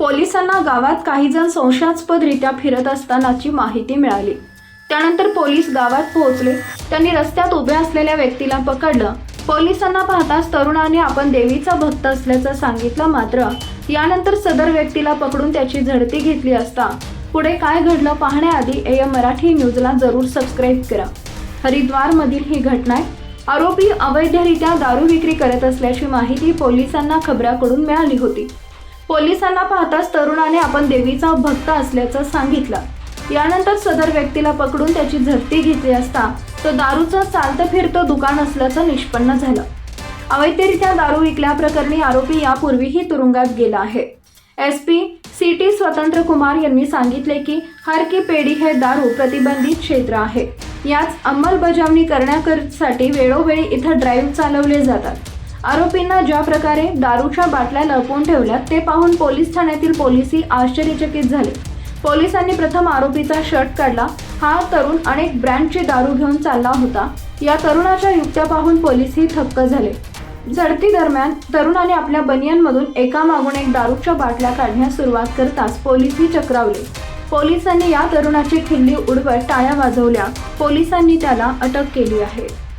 पोलिसांना गावात काही जण संशयास्पदरित्या फिरत असतानाची माहिती मिळाली. त्यानंतर पोलीस गावात पोहोचले. त्यांनी रस्त्यात उभ्या असलेल्या व्यक्तीला पकडलं. पोलिसांना पाहताच तरुणाने आपण देवीचा भक्त असल्याचं सांगितलं मात्र यानंतर सदर व्यक्तीला पकडून त्याची झडती घेतली असता. पुढे काय घडलं पाहण्याआधी एम मराठी न्यूजला जरूर सबस्क्राईब करा. हरिद्वारमधील ही घटना आहे. आरोपी अवैधरित्या दारू विक्री करत असल्याची माहिती पोलिसांना खबराकडून मिळाली होती. पोलिसांना पाहताच तरुणाने आपण देवीचा भक्त असल्याचं सांगितलं. यानंतर सदर व्यक्तीला पकडून त्याची झडती घेतली असता तो दारूचं चालतं फिरतं दुकान असल्याचं निष्पन्न झालं. अवैधरित्या दारू विकल्याप्रकरणी आरोपी यापूर्वीही तुरुंगात गेला आहे. एस पी सी टी स्वतंत्र कुमार यांनी सांगितले की हर की पेढी हे दारू प्रतिबंधित क्षेत्र आहे. याच अंमलबजावणी करण्यासाठी वेळोवेळी इथं ड्राईव्ह चालवले जातात. आरोपींना ज्या प्रकारे दारूच्या बाटल्या लपवून ठेवल्यात ते पाहून पोलीस ठाण्यातील पोलिसही आश्चर्यचकित झाले. पोलिसांनी प्रथम आरोपीचा शर्ट काढला. हा तरुण अनेक ब्रँडची दारू घेऊन चालला होता. या तरुणाच्या युक्त्या पाहून पोलीसही थक्क झाले. झडती दरम्यान तरुणाने आपल्या बनियांमधून एकामागून एक दारूच्या बाटल्या काढण्यास सुरुवात करताच पोलीसही चक्रावले. पोलिसांनी या तरुणाची खिल्ली उडवत टाळ्या वाजवल्या. पोलिसांनी त्याला अटक केली आहे.